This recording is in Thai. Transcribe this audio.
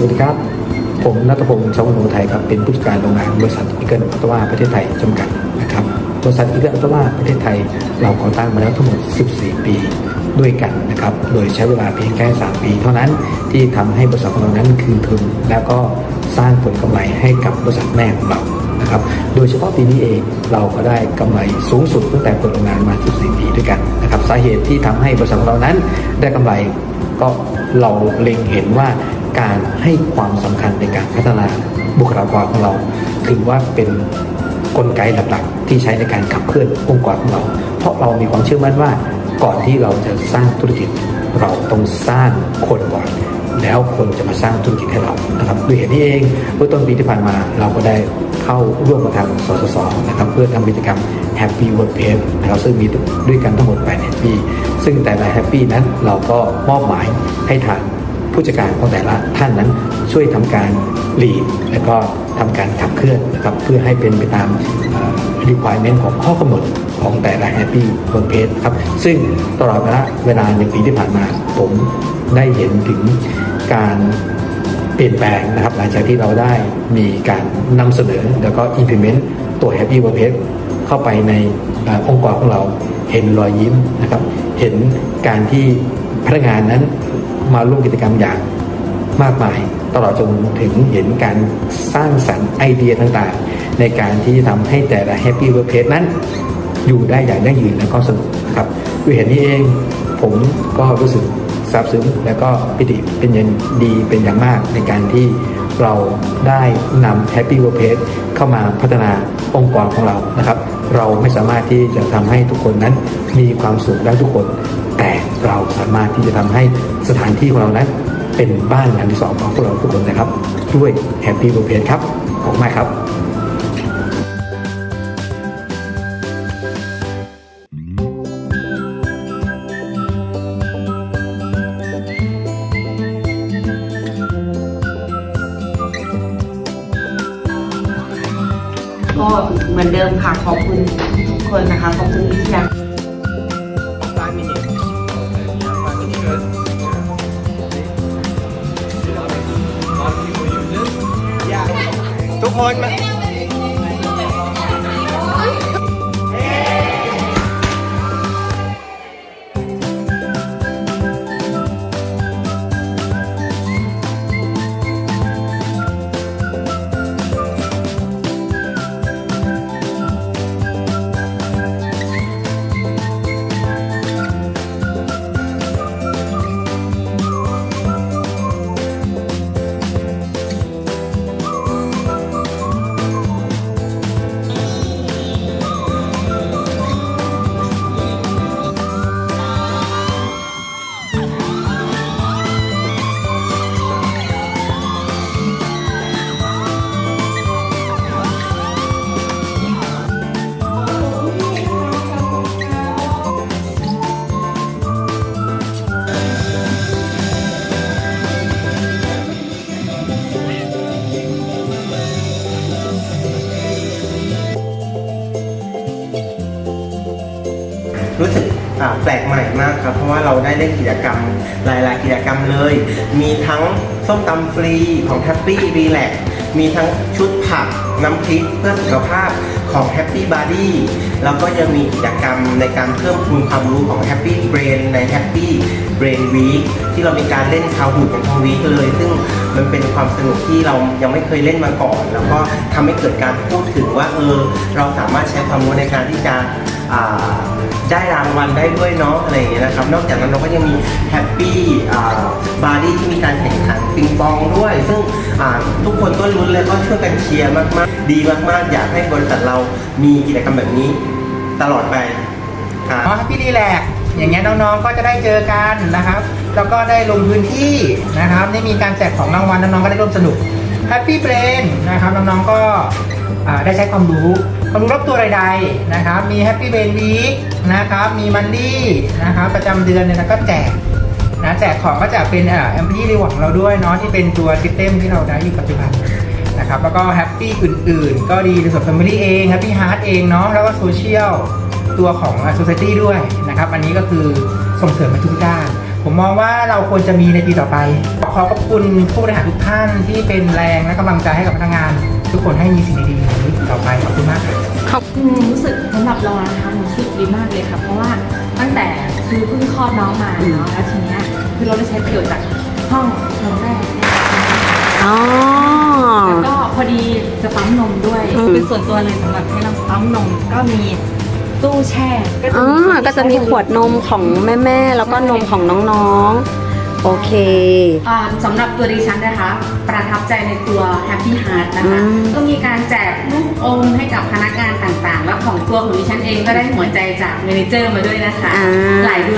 สวัสดีครับ ผมนัทพงศ์ชาวโนไทยครับ เป็นผู้จัดการโรงงานบริษัทอีเกิลอัตวาประเทศไทยจำกัดนะครับ บริษัทอีเกิลอัตวาประเทศไทย เราก่อตั้งมาแล้วทั้งหมด 14 ปีด้วยกันนะครับ โดยใช้เวลาเพียงแค่ 3 ปี เท่านั้นที่ทำให้บริษัทของเรานั้นคืนทุน แล้วก็สร้างผลกำไรให้กับบริษัทแม่ของเรานะครับ โดยเฉพาะปีนี้เองเราก็ได้กำไรสูงสุดตั้งแต่เปิดโรงงานมา 14 ปีด้วยกันนะครับ สาเหตุที่ทำให้บริษัทของเรานั้นได้กำไรก็ เราเล็งเห็นว่าการให้ความสำคัญในการพัฒนาบุคลากรของเรา ถือว่าเป็นกลไกหลักๆ ที่ใช้ในการขับเคลื่อนองค์กรของเรา เพราะเรามีความเชื่อมั่นว่าก่อนที่เราจะสร้างธุรกิจ เราต้องสร้างคนก่อน แล้วคนจะมาสร้างธุรกิจให้เรานะครับด้วยเหตุนี้เองเมื่อต้นปีที่ผ่านมาเราก็ได้เข้าร่วมกับทางสสสนะครับเพื่อทำกิจกรรม Happy Workplace นะครับซึ่งมีด้วยกันทั้งหมด8 Happy ซึ่งแต่ละ Happy นั้นเราก็มอบหมายให้ทางผู้จัดการของแต่ละท่านนั้นช่วยทำการลีดและก็ทำการขับเคลื่อนนะครับเพื่อให้เป็นไปตาม requirement ของข้อกำหนดของแต่ละ Happy Workplace ครับซึ่งตลอดเวลาเวลาหนึ่งปีที่ผ่านมา ผมได้เห็นถึงการเปลี่ยนแปลงนะครับหลังจากที่เราได้มีการนำเสนอแล้วก็ implement ตัว Happy Workplace เข้าไปในอองค์กรของเราเห็นรอยยิ้มนะครับ เห็นการที่พนักงานนั้นมาร่วมกิจกรรมอย่างมากมาย ตลอดจนถึงเห็นการสร้างสรรค์ไอเดียต่างๆ ในการที่จะทำให้แต่ละ Happy Workplace นั้น อยู่ได้อย่างยั่งยืนและก็สนุกนะครับด้วยเหตุนี้เองผมก็รู้สึกซาบซึ้งและก็ปิติเป็นอย่างดีเป็นอย่างมากในการที่ เราได้นำ Happy Workplace เข้ามาพัฒนาองค์กรของเรานะครับ เราไม่สามารถที่จะทำให้ทุกคนนั้นมีความสุขได้ทุกคน แต่เราสามารถที่จะทำให้สถานที่ของเรานั้นเป็นบ้านหลังที่สองของพวกเราทุกคนนะครับ ด้วย Happy Workplace ครับขอบคุณมากครับ เหมือนเดิมค่ะขอบคุณทุกคนนะคะ ขอบคุณที่ยัง ทุกคนมา รู้สึกแปลกใหม่มากครับ เพราะว่าเราได้เล่นกิจกรรมหลายๆกิจกรรมเลย มีทั้งส้มตำฟรีของ Happy Relax มีทั้งชุดผักน้ำพริกเพื่อสุขภาพของ Happy Body แล้วก็ยังมีกิจกรรมในการเพิ่มพูนความรู้ของ Happy Brain ใน Happy Brain Week ที่เรามีการเล่นชาวหูกันทั้งวีเลย ซึ่ง มันเป็นความสนุกที่เรายังไม่เคยเล่นมาก่อน แล้วก็ทำให้เกิดการพูดถึงว่าเออเราสามารถใช้ความรู้ในการที่จะได้รางวัลได้ด้วยเนาะอะไรอย่างเงี้ยนะครับ นอกจากนั้นเราก็ยังมีแฮปปี้บาร์ดี้ที่มีการแข่งขันปิงปองด้วย ซึ่งทุกคนก็ลุ้นและก็ช่วยกันเชียร์มากๆ ดีมากๆ อยากให้บริษัทเรามีกิจกรรมแบบนี้ตลอดไปครับอ๋อพี่ดีแลกอย่างเงี้ยน้องๆก็จะได้เจอกันนะครับ แล้วก็ได้ลงพื้นที่นะครับ ได้มีการแจกของรางวัลน้องๆก็ได้ร่วมสนุก Happy Brain นะครับน้องๆก็ได้ใช้ความรู้ความรู้รอบตัวใดๆนะครับ มี Happy Brain Week นะครับ มีมันดี้นะครับประจำเดือนเนี่ยนะก็แจกนะแจกของก็จะเป็นอ่า Empty Reward ของเราด้วยเนาะที่เป็นตัวซิสเต็มที่เราได้อยู่ปัจจุบันนะครับแล้วก็แฮปปี้อื่นๆ ก็ดีในส่วน Family เองแฮปปี้ฮาร์ดเองเนาะแล้วก็โซเชียลตัวของ Society ด้วยนะครับ อันนี้ก็คือส่งเสริมมาทุกด้าน ผมผมมองว่าเราควรจะมีในปีต่อไป ขอขอบคุณผู้บริหารทุกท่านที่เป็นแรงและกำลังใจให้กับพนักงาน ทุกคนให้มีสิ่งดีๆอย่างนี้ต่อไปขอบคุณมากครับอืมรู้สึกสำหรับเรานะคะรู้สึกดีมากเลยค่ะเพราะว่าตั้งแต่คือเพิ่งคลอดน้องมาเนาะแล้วทีเนี้ยคือเราได้ใช้ประโยชน์จากห้องนมแรกเนี่ยอ๋อแล้วก็พอดีจะปั๊มนมด้วยอืมเป็นส่วนตัวเลยสำหรับให้เราปั๊มนมก็มี ตู้แช่ก็จะอ๋อมีก็จะมีขวดนมของแม่ๆ แล้วก็นมของน้องๆ โอเค อ่าสำหรับตัวดิฉันนะคะ ประทับใจในตัว Happy Heart นะคะ อืม ก็มีการแจกลูกอมให้กับพนักงานต่างๆ แล้วของตัวของดิฉันเองก็ได้หัวใจจากเมเนเจอร์มาด้วยนะคะ อ่า หลายเดือนเลยค่ะอ่า